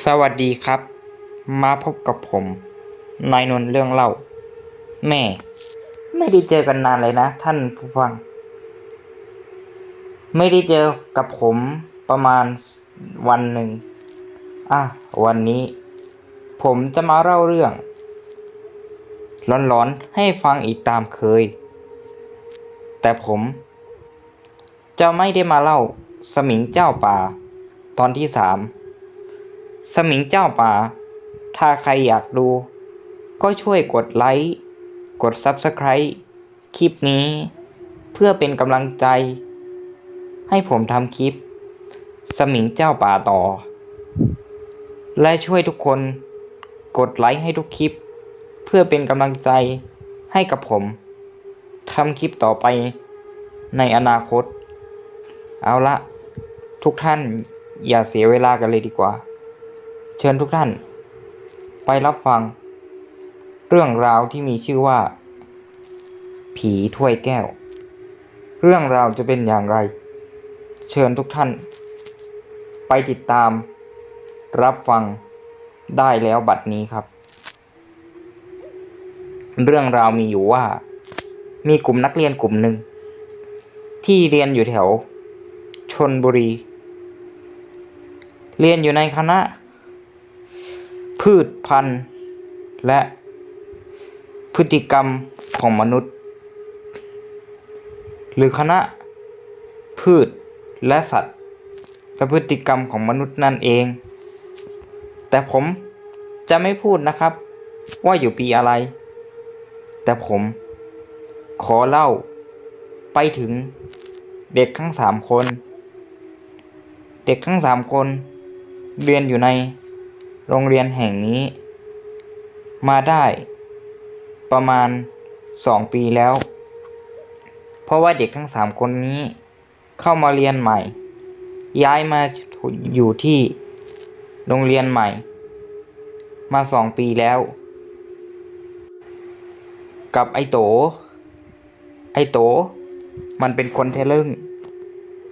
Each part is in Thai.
สวัสดีครับ มาพบกับผม นายนนท์เรื่องเล่า แม่ ไม่ได้เจอกันนานเลยนะ ท่านผู้ฟัง ไม่ได้เจอกับผมประมาณวันหนึ่ง อะ วันนี้ ผมจะมาเล่าเรื่องร้อนๆให้ฟังอีกตามเคย แต่ผม จะไม่ได้มาเล่าสมิงเจ้าป่า ตอนที่สาม สมิงเจ้าป่า ถ้าใครอยากดู ก็ช่วยกดไลค์ กด Subscribe คลิปนี้ เพื่อเป็นกำลังใจ ให้ผมทำคลิป สมิงเจ้าป่าต่อ และช่วยทุกคน กดไลค์ให้ทุกคลิป เพื่อเป็นกำลังใจให้กับผมทำคลิปต่อไปในอนาคต เอาละทุกท่านอย่าเสียเวลากันเลยดีกว่า เชิญทุกท่าน ไปรับฟัง เรื่องราวที่มีชื่อว่า ผีถ้วยแก้ว เรื่องราวจะเป็นอย่างไร เชิญทุกท่าน ไปติดตาม รับฟังได้แล้วบัดนี้ครับ เรื่องราวมีอยู่ว่า มีกลุ่มนักเรียนกลุ่มหนึ่ง ที่เรียนอยู่แถวชนบุรี เรียนอยู่ในคณะ พืชพันธุ์ และพฤติกรรมของมนุษย์ หรือคณะพืชและสัตว์ และพฤติกรรมของมนุษย์นั่นเอง แต่ผมจะไม่พูดนะครับว่าอยู่ปีอะไร แต่ผมขอเล่าไปถึงเด็กทั้งสามคน เด็กทั้งสามคนเรียนอยู่ใน โรงเรียนแห่งนี้ มาได้ ประมาณสองปีแล้ว เพราะว่าเด็กทั้งสามคนนี้ เข้ามาเรียนใหม่ ย้ายมาอยู่ที่โรงเรียนใหม่ มาสองปีแล้ว กับไอโต ไอโต มันเป็นคนเทะลึ่ง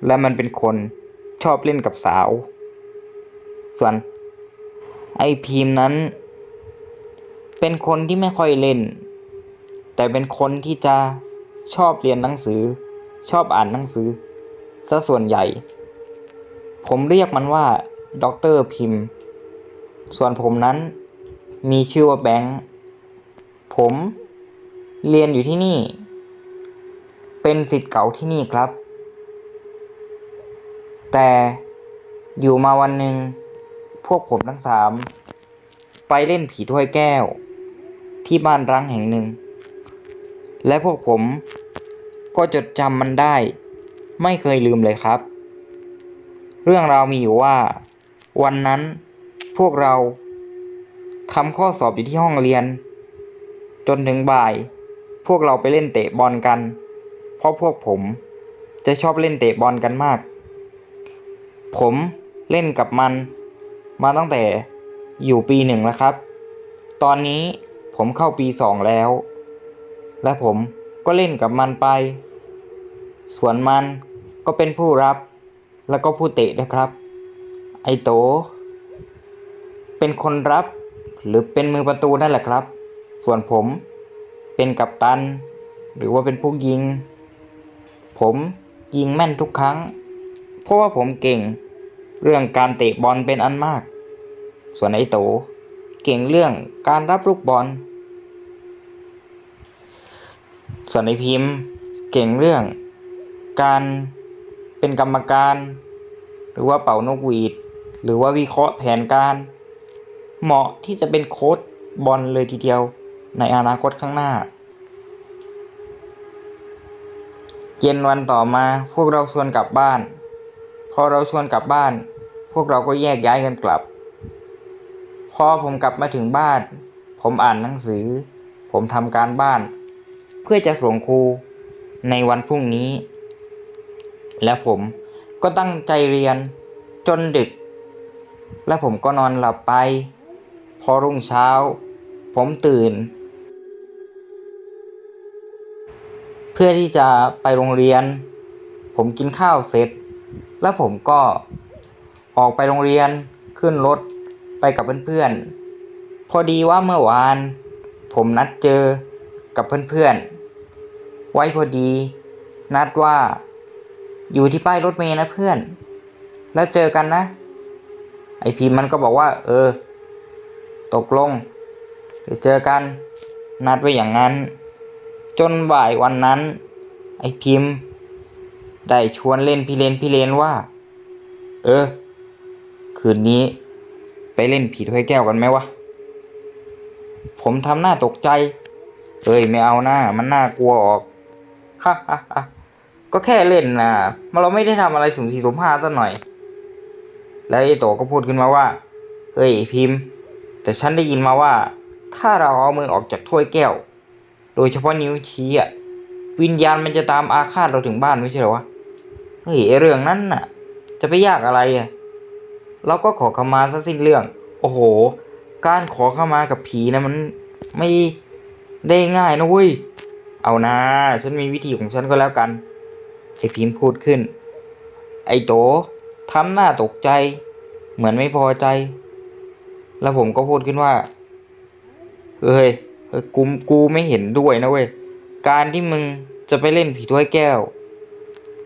และมันเป็นคนชอบเล่นกับสาว ส่วน ไอพีมนั้น เป็นคนที่ไม่ค่อยเล่น แต่เป็นคนที่จะชอบเรียนหนังสือ ชอบอ่านหนังสือซะส่วนใหญ่ ผมเรียกมันว่าด็อกเตอร์พิมส่วนผมนั้นมีชื่อว่าแบงค์ผมเรียนอยู่ที่นี่ เป็นสิทธิ์เก่าที่นี่ครับ แต่อยู่มาวันหนึ่ง พวกผมทั้งสามไปเล่นผีถ้วยแก้ว ที่บ้านร้างแห่งหนึ่ง และพวกผมก็จดจำมันได้ ไม่เคยลืมเลยครับ เรื่องราวมีอยู่ว่า วันนั้นพวกเราทำข้อสอบอยู่ที่ห้องเรียน จนถึงบ่าย พวกเราไปเล่นเตะบอลกัน เพราะพวกผมจะชอบเล่นเตะบอลกันมาก ผมเล่นกับมัน มาตั้งแต่อยู่ปีหนึ่งแล้วครับ ตอนนี้ผมเข้าปีสองแล้ว และผมก็เล่นกับมันไป ส่วนมันก็เป็นผู้รับ แล้วก็ผู้เตะด้วยครับ ไอโต เป็นคนรับ หรือเป็นมือประตูนั่นแหละครับ ส่วนผมเป็นกัปตัน หรือว่าเป็นผู้ยิง ผมยิงแม่นทุกครั้ง เพราะว่าผมเก่ง เรื่องการเตะบอลเป็นอันมาก ส่วนไอโต เก่งเรื่องการรับลูกบอล ส่วนไอพิมพ์ เก่งเรื่องการเป็นกรรมการ หรือว่าเป่านกหวีด หรือว่าวิเคราะห์แผนการ เหมาะที่จะเป็นโค้ชบอลเลยทีเดียวในอนาคตข้างหน้า เย็นวันต่อมาพวกเราชวนกลับบ้าน พอเราชวนกลับบ้าน พวกเราก็แยกย้ายกันกลับ อผมกลับมาถึงบ้าน ผมอ่านหนังสือ ผมทำการบ้าน เพื่อจะส่งครูในวันพรุ่งนี้ และผมก็ตั้งใจเรียนจนดึก และผมก็นอนหลับไป พอรุ่งเช้า ผมตื่น เพื่อที่จะไปโรงเรียน ผมกินข้าวเสร็จ แล้วผมก็ออกไปโรงเรียนขึ้นรถ ไปกับเพื่อนๆ พอดีว่าเมื่อวาน ผมนัดเจอกับเพื่อนๆ ไว้พอดี นัดว่า อยู่ที่ป้ายรถเมล์นะเพื่อน แล้วเจอกันนะ ไอพิมพ์มันก็บอกว่า เออ ตกลงเดี๋ยวเจอกัน นัดไว้อย่างนั้น จนบ่ายวันนั้น ไอพิมพ์ได้ชวนเล่นพี่เลนพี่เลนว่า เออ คืนนี้ ไปเล่นผีถ้วยแก้วกันไหมวะ ผมทำหน้าตกใจ เอ้ยไม่เอาหน้า มันน่ากลัวออกฮ่าฮ่าฮ่าก็แค่เล่นนะมันเราไม่ได้ทำอะไรสุ่มสี่สุ่มห้าซะหน่อย แล้วไอ้โตก็พูดขึ้นมาว่า เฮ้ยพิมพ์ แต่ฉันได้ยินมาว่า ถ้าเราเอามือออกจากถ้วยแก้ว โดยเฉพาะนิ้วชี้อะ วิญญาณมันจะตามอาฆาตเราถึงบ้านไม่ใช่หรอวะ เฮ้ยเรื่องนั้นน่ะ จะไปยากอะไรอะ เราก็ขอขมาซะสิ้นเรื่อง โอ้โห การขอขมากับผีนะมันไม่ได้ง่ายนะเว้ย เอานะ ฉันมีวิธีของฉันก็แล้วกัน ไอพิมพูดขึ้น ไอโตทำหน้าตกใจ เหมือนไม่พอใจ แล้วผมก็พูดขึ้นว่าเฮ้ยเฮ้ยกูกูไม่เห็นด้วยนะเว้ย การที่มึงจะไปเล่นผีถ้วยแก้ว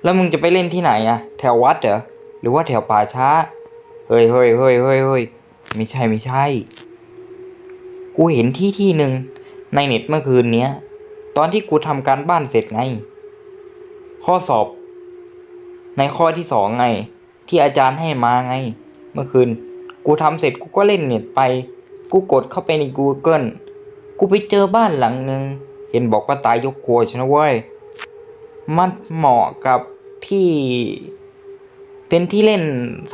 แล้วมึงจะไปเล่นที่ไหนอะแถววัดเหรอ หรือว่าแถวป่าช้า เฮ้ยเฮ้ยเฮ้ยเฮ้ยเฮ้ยไม่ใช่ไม่ใช่ กูเห็นที่ที่หนึ่งในเน็ตเมื่อคืนเนี้ย ตอนที่กูทำการบ้านเสร็จไง ข้อสอบ ในข้อที่สองไง ที่อาจารย์ให้มาไง เมื่อคืน กูทำเสร็จกูก็เล่นเน็ตไป กูกดเข้าไปใน Google กูไปเจอบ้านหลังหนึ่งเห็นบอกว่าตายยกครัวใช่นะเว้ย มันเหมาะกับที่ เป็นที่เล่น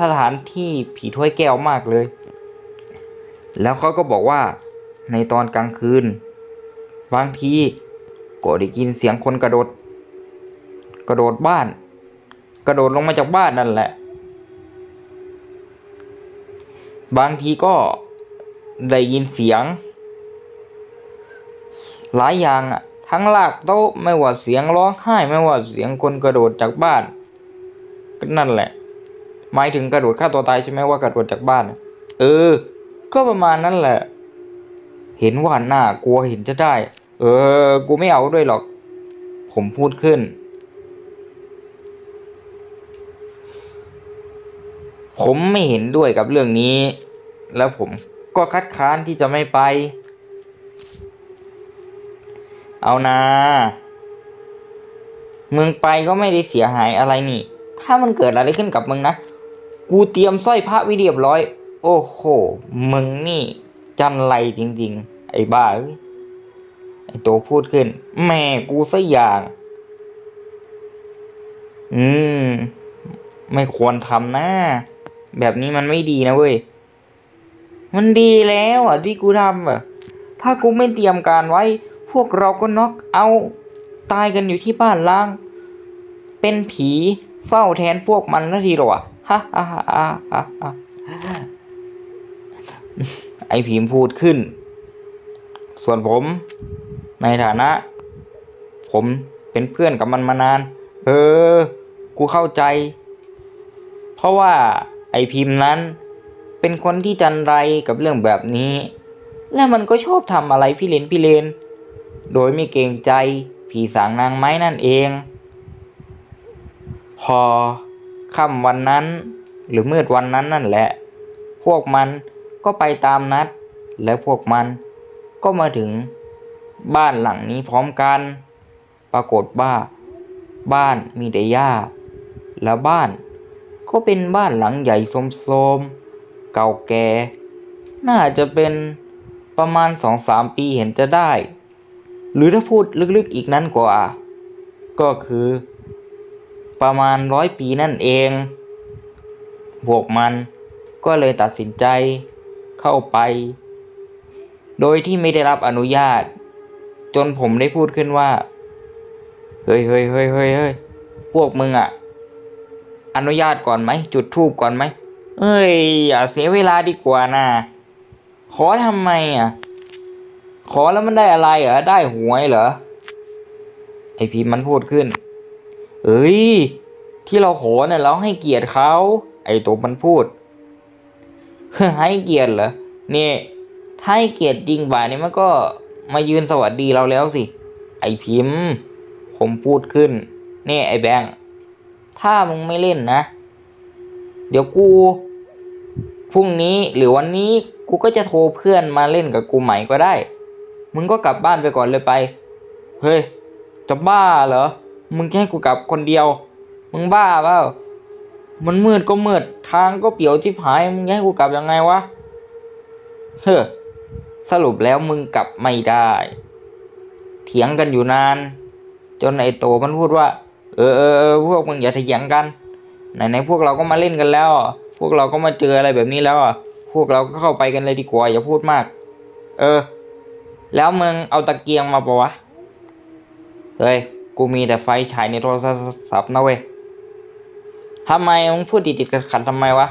สถานที่ผีถ้วยแก้วมากเลย แล้วเขาก็บอกว่าในตอนกลางคืน บางทีก็ได้ยินเสียงคนกระโดด กระโดดบ้าน กระโดดลงมาจากบ้านนั่นแหละ บางทีก็ได้ยินเสียง หลายอย่างอะทั้งลากโต๊ะไม่ว่าเสียงร้องไห้ไม่ว่าเสียงคนกระโดดจากบ้านก็นั่นแหละ หมายถึงกระโดดฆ่าตัวตายใช่ไหมว่ากระโดดจากบ้าน เออ ก็ประมาณนั้นแหละ เห็นว่าหน้ากลัวเห็นจะได้ เออ กูไม่เอาด้วยหรอก ผมพูดขึ้น ผมไม่เห็นด้วยกับเรื่องนี้ แล้วผมก็คัดค้านที่จะไม่ไป เอานะมึงไปก็ไม่ได้เสียหายอะไรนี่ ถ้ามันเกิดอะไรขึ้นกับมึงนะ กูเตรียมสร้อยพระวิเรียบร้อย โอ้โห มึงนี่จันไรจริง ๆ ไอ้บ้าไอ้โตพูดขึ้น แม่กูซะอย่าง อืม ไม่ควรทำนะ แบบนี้มันไม่ดีนะเว้ย มันดีแล้วอะที่กูทำอะ ถ้ากูไม่เตรียมการไว้ พวกเราก็น็อกเอาตายกันอยู่ที่บ้านล้าง เป็นผีเฝ้าแทนพวกมันนาทีหรอ ฮ่าฮ่าฮ่าฮ่าไอผีมพูดขึ้น ส่วนผม ในฐานะ ผมเป็นเพื่อนกับมันมานาน เออ กูเข้าใจ เพราะว่าไอพิมพ์นั้น เป็นคนที่จันไรกับเรื่องแบบนี้ และมันก็ชอบทำอะไรพี่เลนพี่เลน โดยไม่เกรงใจ ผีสางนางไม้นั่นเอง พอ ค่ำวันนั้น หรือมืดวันนั้นนั่นแหละ พวกมันก็ไปตามนัด แล้วพวกมันก็มาถึงบ้านหลังนี้พร้อมกัน ปรากฏว่า บ้านมีแต่หญ้า แล้วบ้านก็เป็นบ้านหลังใหญ่โทรมๆ เก่าแก่ น่าจะเป็นประมาณสองสามปีเห็นจะได้ หรือถ้าพูดลึกๆอีกนั้นกว่า ก็คือ ประมาณร้อยปีนั่นเอง พวกมันก็เลยตัดสินใจเข้าไป โดยที่ไม่ได้รับอนุญาต จนผมได้พูดขึ้นว่า เฮ้ยเฮ้ยเฮ้ยเฮ้ยเฮ้ยพวกมึงอะอนุญาตก่อนไหม จุดทูบก่อนไหมเอ้ย อย่าเสียเวลาดีกว่านะขอทำไมอะ ขอแล้วมันได้อะไรเหรอ ได้หวยเหรอ ไอพีมันพูดขึ้น เอ้ย ที่เราโขอเนี่ยเราให้เกียรติเขาไอ้ตัวมันพูดให้เกียรติเหรอนี่ถ้าให้เกียรติจริงบ่านี่มันก็มายืนสวัสดีเราแล้วสิ ไอ้พิมพ์ ผมพูดขึ้นนี่ไอ้แบงถ้ามึงไม่เล่นนะ เดี๋ยวกูพรุ่งนี้หรือวันนี้กูก็จะโทรเพื่อนมาเล่นกับกูใหม่ก็ได้ มึงก็กลับบ้านไปก่อนเลยไป เฮ้ย จะบ้าเหรอ มึงจะให้กูกลับคนเดียว มึงบ้าเปล่า มันมืดก็มืด ทางก็เปี่ยวชิบหาย มึงจะให้กูกลับยังไงวะ เฮ้อ สรุปแล้วมึงกลับไม่ได้ เถียงกันอยู่นาน จนไอโตมันพูดว่า เออเออพวกมึงอย่าเถียงกัน ไหนไหนพวกเราก็มาเล่นกันแล้ว พวกเราก็มาเจออะไรแบบนี้แล้วอะ พวกเราก็เข้าไปกันเลยดีกว่าอย่าพูดมาก เออ แล้วมึงเอาตะเกียงมาปะวะ เฮ้ย กูมีแต่ไฟฉายในโทรศัพท์นะเว้ยทำไมมึงพูดติดติดขัดขัดทำไมวะ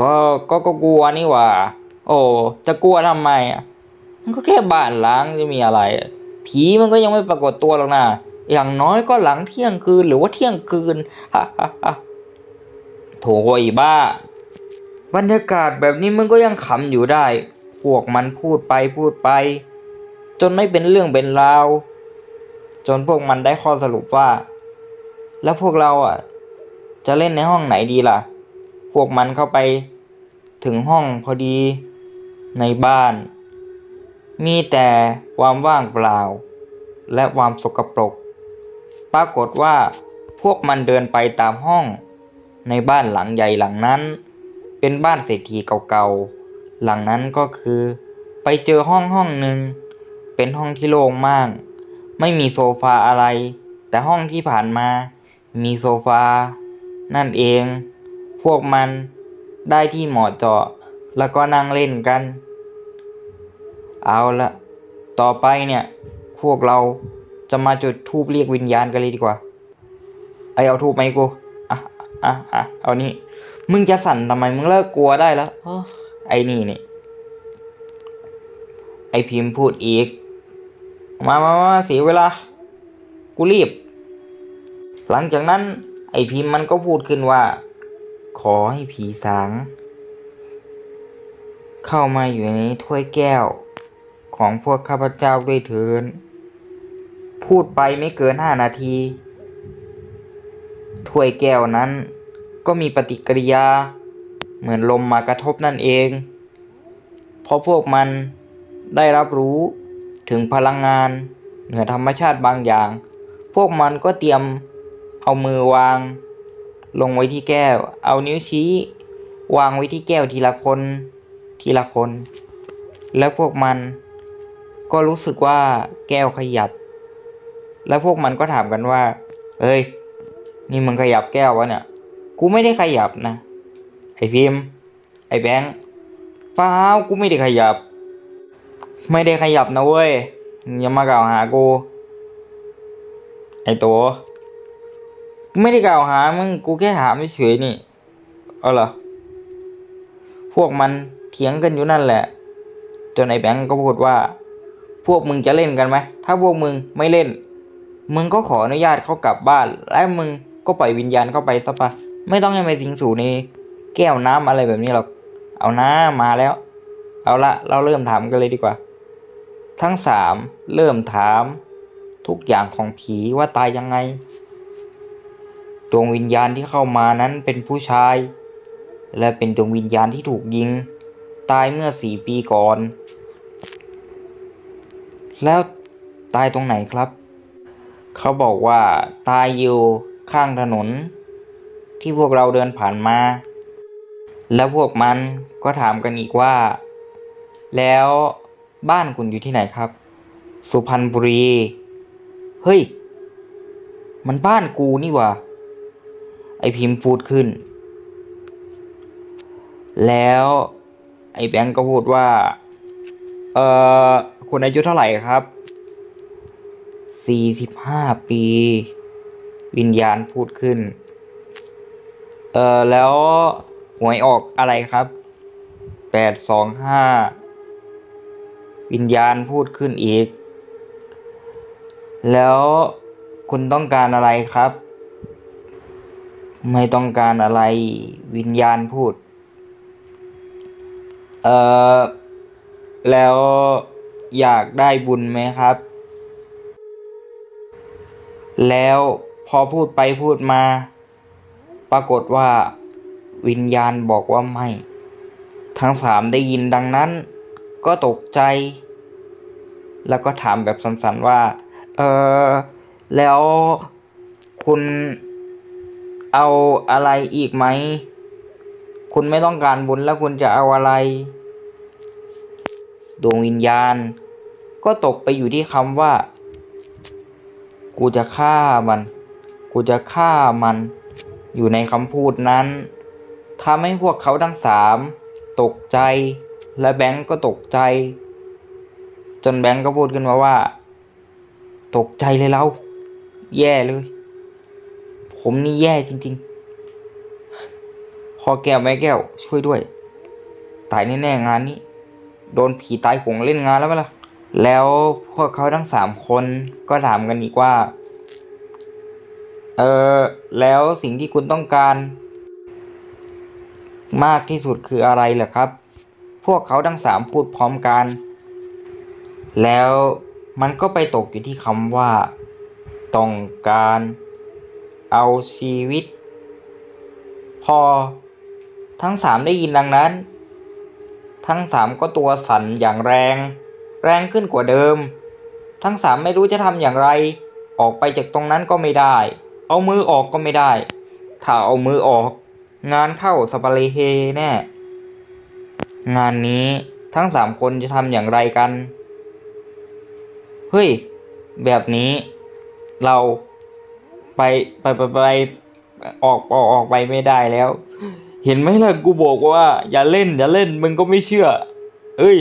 ก็ก็ก็กลัวนี่ว่า โอ้จะกลัวทำไมอะมันก็แค่บ้านล้างจะมีอะไร ผีมันก็ยังไม่ปรากฏตัวหรอกนะอย่างน้อยก็หลังเที่ยงคืนหรือว่าเที่ยงคืนฮ่าฮ่าฮ่าโถไอ้บ้า บรรยากาศแบบนี้มันก็ยังขำอยู่ได้ พวกมันพูดไปพูดไป จนไม่เป็นเรื่องเป็นราว จนพวกมันได้ข้อสรุปว่า แล้วพวกเราอะ จะเล่นในห้องไหนดีล่ะ พวกมันเข้าไปถึงห้องพอดีในบ้าน มีแต่ความว่างเปล่า และความสกปรก ปรากฏว่าพวกมันเดินไปตามห้อง ในบ้านหลังใหญ่หลังนั้น เป็นบ้านเศรษฐีเก่าๆ หลังนั้นก็คือ ไปเจอห้องห้องหนึ่งเป็นห้องที่โล่งมาก ไม่มีโซฟาอะไร แต่ห้องที่ผ่านมา มีโซฟา นั่นเอง พวกมันได้ที่เหมาะเจาะ แล้วก็นั่งเล่นกัน เอาละต่อไปเนี่ย พวกเราจะมาจุดทูบเรียกวิญญาณกันเลยดีกว่า ไอเอาทูบไหมกูอะอะอะเอานี่มึงจะสั่นทำไมมึงเลิกกลัวได้แล้วไอ้นี่นี่ไอพิมพ์พูดอีก มามามาเสียเวลา กูรีบ หลังจากนั้นไอพิมพ์มันก็พูดขึ้นว่า ขอให้ผีสาง เข้ามาอยู่ในถ้วยแก้ว ของพวกข้าพเจ้าด้วยเถินพูดไปไม่เกินห้านาที ถ้วยแก้วนั้น ก็มีปฏิกิริยา เหมือนลมมากระทบนั่นเอง เพราะพวกมันได้รับรู้ ถึงพลังงาน เหนือธรรมชาติบางอย่าง พวกมันก็เตรียมเอามือวาง ลงไว้ที่แก้ว เอานิ้วชี้ วางไว้ที่แก้วทีละคน ทีละคน แล้วพวกมันก็รู้สึกว่าแก้วขยับ แล้วพวกมันก็ถามกันว่า เอ้ย นี่มึงขยับแก้ววะเนี่ย กูไม่ได้ขยับนะ ไอพิมพ์ไอแบงค์เปล่ากูไม่ได้ขยับ ไม่ได้ขยับนะเว้ยมึงอย่ามากล่าวหากู ไอตัวไม่ได้กล่าวหามึงกูแค่ถามเฉยๆนี่เอาเหรอพวกมันเถียงกันอยู่นั่นแหละ จนไอ้แบงก์ก็พูดว่า พวกมึงจะเล่นกันไหมถ้าพวกมึงไม่เล่น มึงก็ขออนุญาตเขากลับบ้าน และมึงก็ปล่อยวิญญาณเข้าไปซะปะไม่ต้องให้มาสิงสู่ในแก้วน้ำอะไรแบบนี้หรอก เอาน้ามาแล้ว เอาละเราเริ่มถามกันเลยดีกว่า ทั้งสามเริ่มถามทุกอย่างของผีว่าตายยังไง ดวงวิญญาณที่เข้ามานั้นเป็นผู้ชาย และเป็นดวงวิญญาณที่ถูกยิง ตายเมื่อสี่ปีก่อน แล้วตายตรงไหนครับ เขาบอกว่าตายอยู่ข้างถนน ที่พวกเราเดินผ่านมา แล้วพวกมันก็ถามกันอีกว่า แล้ว บ้านคุณอยู่ที่ไหนครับ สุพรรณบุรี เฮ้ย มันบ้านกูนี่ว่าไอพิมพ์พูดขึ้น แล้วไอแบงก์ก็พูดว่า เอ่อ คุณอายุเท่าไหร่ครับสี่สิบห้าปี วิญญาณพูดขึ้น เอ่อ แล้วหวยออกอะไรครับแปดสองห้า วิญญาณพูดขึ้นอีก แล้วคุณต้องการอะไรครับ ไม่ต้องการอะไรวิญญาณพูด เอ่อ แล้วอยากได้บุญไหมครับ แล้วพอพูดไปพูดมา ปรากฏว่าวิญญาณบอกว่าไม่ ทั้งสามได้ยินดังนั้น ก็ตกใจ แล้วก็ถามแบบสั้นๆว่า เออแล้วคุณเอาอะไรอีกไหม คุณไม่ต้องการบุญแล้วคุณจะเอาอะไร ดวงวิญญาณ ก็ตกไปอยู่ที่คำว่า กูจะฆ่ามัน กูจะฆ่ามัน อยู่ในคำพูดนั้นทำให้พวกเขาทั้งสามตกใจ และแบงก์ก็ตกใจ จนแบงก์ก็พูดขึ้นมาว่า ตกใจเลยเราแย่เลย ผมนี่แย่จริงๆ พอแก้วแม่แก้วช่วยด้วย ตายแน่ๆงานนี้ โดนผีตายหงเล่นงานแล้วไหมล่ะแล้วพวกเขาทั้งสามคนก็ถามกันอีกว่า เออแล้วสิ่งที่คุณต้องการ มากที่สุดคืออะไรเหรอครับ พวกเขาทั้งสามพูดพร้อมกัน แล้วมันก็ไปตกอยู่ที่คำว่า ต้องการเอาชีวิต พอทั้งสามได้ยินดังนั้น ทั้งสามก็ตัวสั่นอย่างแรง แรงขึ้นกว่าเดิม ทั้งสามไม่รู้จะทำอย่างไร ออกไปจากตรงนั้นก็ไม่ได้ เอามือออกก็ไม่ได้ ถ้าเอามือออก งานเข้าสปาเลเฮแน่ งานนี้ทั้งสามคนจะทำอย่างไรกัน เฮ้ย แบบนี้เราไปไปไปไปออกออกออกไปไม่ได้แล้ว เห็นไหมล่ะกูบอกว่า อย่าเล่น อย่าเล่นมึงก็ไม่เชื่อ เอ้ย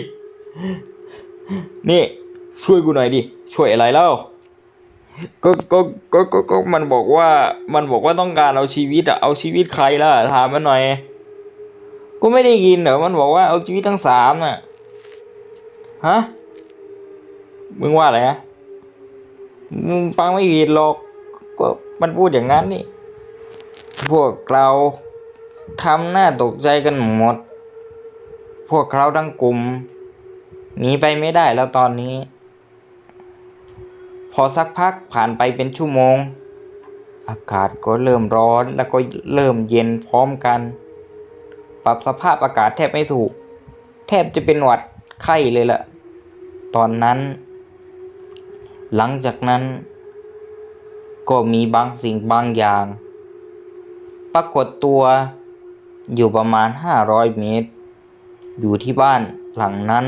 นี่ ช่วยกูหน่อยดิ ช่วยอะไรเล่าก็ก็ก็ก็ก็มันบอกว่ามันบอกว่าต้องการเอาชีวิตอะเอาชีวิตใครล่ะถามมันหน่อย กูไม่ได้ยินเหรอมันบอกว่าเอาชีวิตทั้งสามน่ะฮะมึงว่าอะไรนะมึงฟังไม่ผิดหรอกก็มันพูดอย่างนั้นนี่ พวกเราทำหน้าตกใจกันหมด พวกเขาทั้งกลุ่มหนีไปไม่ได้แล้วตอนนี้ พอสักพักผ่านไปเป็นชั่วโมง อากาศก็เริ่มร้อนแล้วก็เริ่มเย็นพร้อมกัน ปรับสภาพอากาศแทบไม่ถูก แทบจะเป็นหวัดไข้เลยล่ะ ตอนนั้น หลังจากนั้น ก็มีบางสิ่งบางอย่าง ปรากฏตัวอยู่ประมาณห้าร้อยเมตร อยู่ที่บ้านหลังนั้น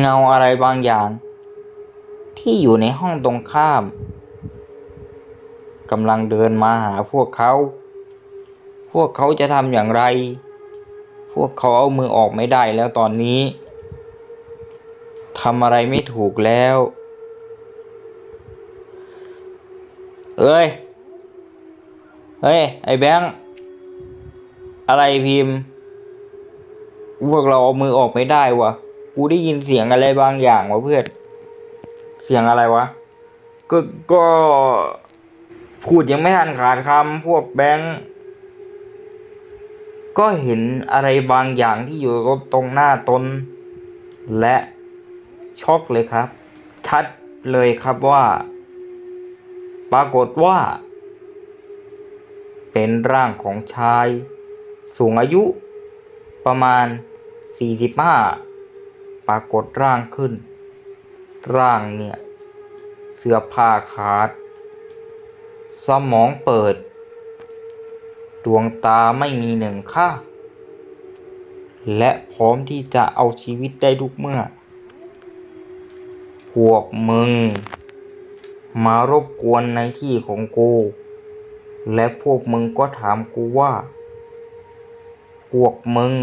เงาอะไรบางอย่าง ที่อยู่ในห้องตรงข้ามกำลังเดินมาหาพวกเขา พวกเขาจะทำอย่างไร พวกเขาเอามือออกไม่ได้แล้วตอนนี้ทำอะไรไม่ถูกแล้ว เอ้ย เฮ้ย ไอ้แบงค์ อะไรพิมพ์ พวกเราเอามือออกไม่ได้วะกูได้ยินเสียงอะไรบางอย่างวะเพื่อน เสียงอะไรวะ ก็ ก็พูดยังไม่ทันขาดคำพวกแบงค์ ก็เห็นอะไรบางอย่างที่อยู่ตรงหน้าตน และช็อกเลยครับ ชัดเลยครับว่า ปรากฏว่า เป็นร่างของชาย สูงอายุ ประมาณ 45 ปรากฏร่างขึ้น ร่างเนี่ย เสื้อผ้าขาด สมองเปิด ดวงตาไม่มีหนึ่งข้าและพร้อมที่จะเอาชีวิตได้ทุกเมื่อ พวกมึง มารบกวนในที่ของกู และพวกมึงก็ถามกูว่า พวกมึง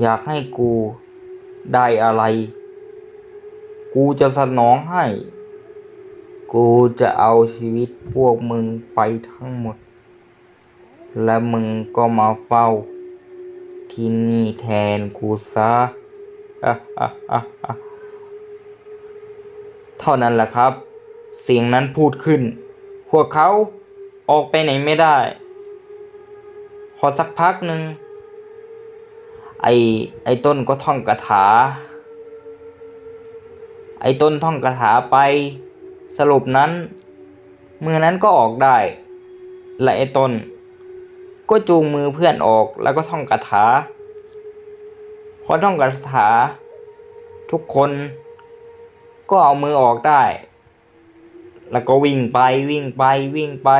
อยากให้กูได้อะไร กูจะสนองให้ กูจะเอาชีวิตพวกมึงไปทั้งหมด และมึงก็มาเฝ้า ที่นี่แทนกูซะเท่านั้นแหละครับ เสียงนั้นพูดขึ้น พวกเขาออกไปไหนไม่ได้ พอสักพักหนึ่งไอไอต้นก็ท่องคาถา ไอต้นท่องคาถาไป สรุปนั้น มือนั้นก็ออกได้ และไอต้น ก็จูงมือเพื่อนออกแล้วก็ท่องคาถา พอท่องคาถา ทุกคนก็เอามือออกได้ แล้วก็วิ่งไปวิ่งไปวิ่งไป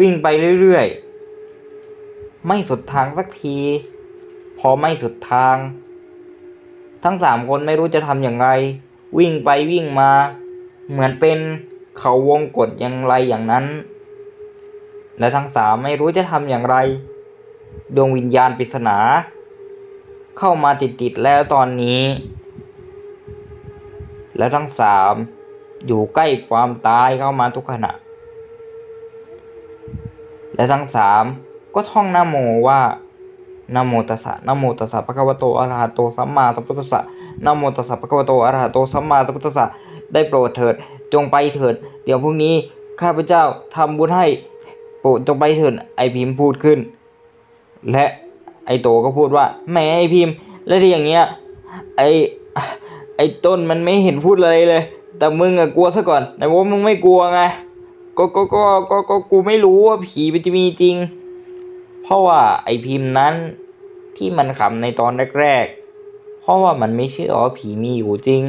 วิ่งไปเรื่อยๆ ไม่สุดทางสักที พอไม่สุดทาง ทั้งสามคนไม่รู้จะทำอย่างไร วิ่งไปวิ่งมา เหมือนเป็นเขาวงกฏอย่างไรอย่างนั้น และทั้งสามไม่รู้จะทำอย่างไร ดวงวิญญาณปริศนา เข้ามาติดๆแล้วตอนนี้ แล้วทั้งสามอยู่ใกล้ความตายเข้ามาทุกขณะ และทั้งสามก็ท่องนโมว่านโมตัสสะนโมตัสสะภะคะวโตอะระหะโตสัมมาสัมพุทธัสสะนโมตัสสะภะคะวโตอะระหะโตสัมมาสัมพุทธัสสะได้โปรดเถิด จงไปเถิด เดี๋ยวพรุ่งนี้ข้าพเจ้าทำบุญให้ โปรดจงไปเถิดไอพิมพ์พูดขึ้น และไอโตก็พูดว่าแหมไอพิมพ์แล้วที่อย่างเงี้ยไอไอต้นมันไม่เห็นพูดอะไรเลย แต่มึงอะกลัวซะก่อนไหนว่ามึงไม่กลัวไงก็ก็ก็ก็ก็กูไม่รู้ว่าผีมันจะมีจริง เพราะว่าไอพิมพ์นั้นที่มันขำในตอนแรกๆ เพราะว่ามันไม่เชื่อว่าผีมีอยู่จริง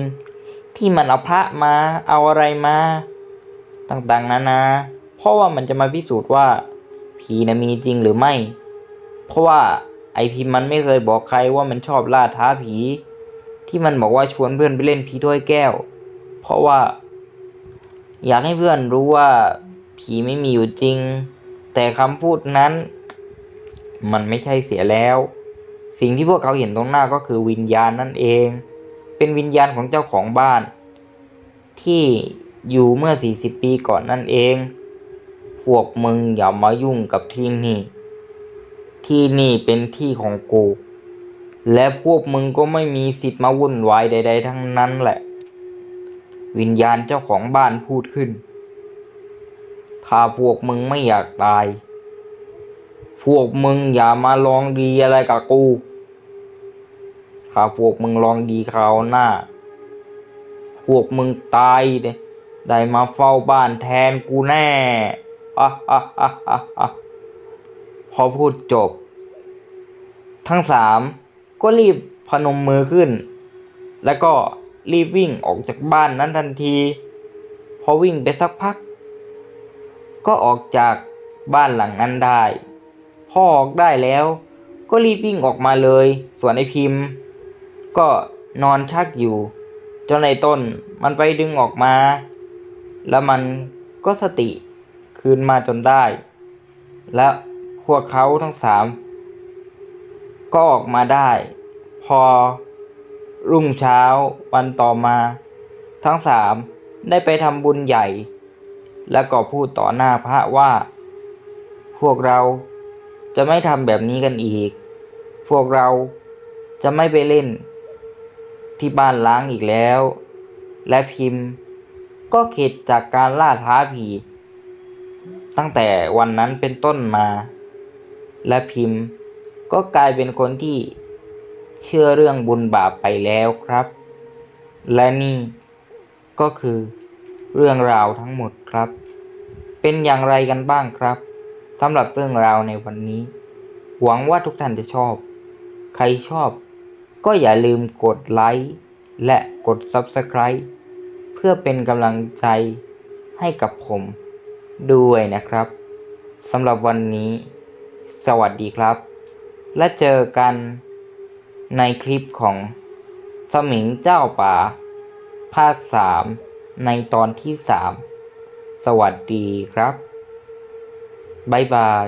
ที่มันเอาพระมาเอาอะไรมา ต่างๆนานา เพราะว่ามันจะมาพิสูจน์ว่าผีนะมีจริงหรือไม่ เพราะว่าไอพิมมันไม่เคยบอกใครว่ามันชอบล่าท้าผี ที่มันบอกว่าชวนเพื่อนไปเล่นผีถ้วยแก้ว เพราะว่า อยากให้เพื่อนรู้ว่าผีไม่มีอยู่จริง แต่คำพูดนั้น มันไม่ใช่เสียแล้ว สิ่งที่พวกเขาเห็นตรงหน้าก็คือวิญญาณนั่นเอง เป็นวิญญาณของเจ้าของบ้าน ที่อยู่เมื่อ 40 ปีก่อนนั่นเอง พวกมึงอย่ามายุ่งกับที่นี่ ที่นี่เป็นที่ของกู และพวกมึงก็ไม่มีสิทธิ์มาวุ่นวายใด ๆ ทั้งนั้นแหละ วิญญาณเจ้าของบ้านพูดขึ้น ถ้าพวกมึงไม่อยากตาย พวกมึงอย่ามาลองดีอะไรกับกู ถ้าพวกมึงลองดีคราวหน้า พวกมึงตายเนี่ยได้มาเฝ้าบ้านแทนกูแน่ พอพูดจบ ทั้งสามก็รีบพนมมือขึ้น แล้วก็รีบวิ่งออกจากบ้านนั้นทันที พอวิ่งไปสักพัก ก็ออกจากบ้านหลังนั้นได้ พอออกได้แล้ว ก็รีบวิ่งออกมาเลย ส่วนไอพิมพ์ ก็นอนชักอยู่จนไอต้นมันไปดึงออกมา แล้วมันก็สติ คืนมาจนได้ และพวกเขาทั้งสามก็ออกมาได้ พอรุ่งเช้าวันต่อมา ทั้งสามได้ไปทำบุญใหญ่ แล้วก็พูดต่อหน้าพระว่า พวกเราจะไม่ทำแบบนี้กันอีก พวกเราจะไม่ไปเล่น ที่บ้านล้างอีกแล้ว และพิมพ์ก็เข็ดจากการล่าท้าผี ตั้งแต่วันนั้นเป็นต้นมา และพิมพ์ ก็กลายเป็นคนที่เชื่อเรื่องบุญบาปไปแล้วครับ และนี่ก็คือเรื่องราวทั้งหมดครับ เป็นอย่างไรกันบ้างครับสำหรับเรื่องราวในวันนี้ หวังว่าทุกท่านจะชอบ ใครชอบก็อย่าลืมกดไลค์และกด Subscribe เพื่อเป็นกำลังใจให้กับผม ด้วยนะครับสำหรับวันนี้ สวัสดีครับ และเจอกันในคลิปของสมิงเจ้าป่า ภาคสามในตอนที่สามสวัสดีครับ บ๊ายบาย